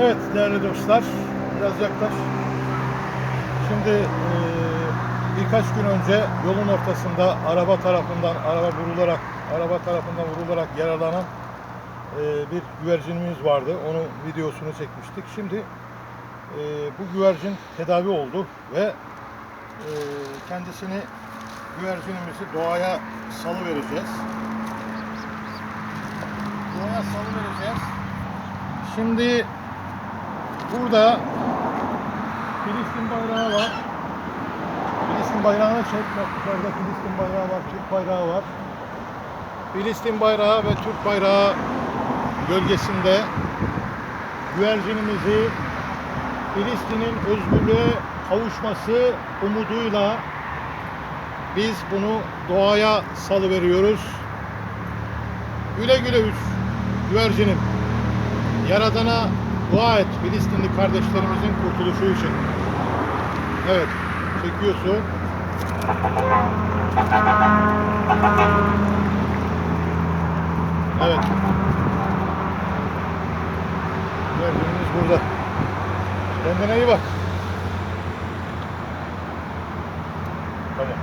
Evet değerli dostlar, biraz yaklaş. Şimdi eee, birkaç gün önce yolun ortasında araba tarafından araba vurularak araba tarafından vurularak yaralanan eee, bir güvercinimiz vardı. Onun videosunu çekmiştik. Şimdi eee, bu güvercin tedavi oldu ve kendisini güvercinimizi doğaya salı vereceğiz. Doğaya salı vereceğiz. Şimdi burada Filistin bayrağı var. Filistin bayrağını çek. Bak Filistin bayrağı var, Türk bayrağı var. Filistin bayrağı ve Türk bayrağı gölgesinde güvercinimizi Filistin'in özgürlüğe kavuşması umuduyla biz bunu doğaya salıveriyoruz. Güle güle üç güvercinim. Yaradana dua et Filistinli kardeşlerimizin kurtuluşu için. Evet, çekiyorsun. Evet. Gördüğünüz burada. Kendine iyi bak. Tamam.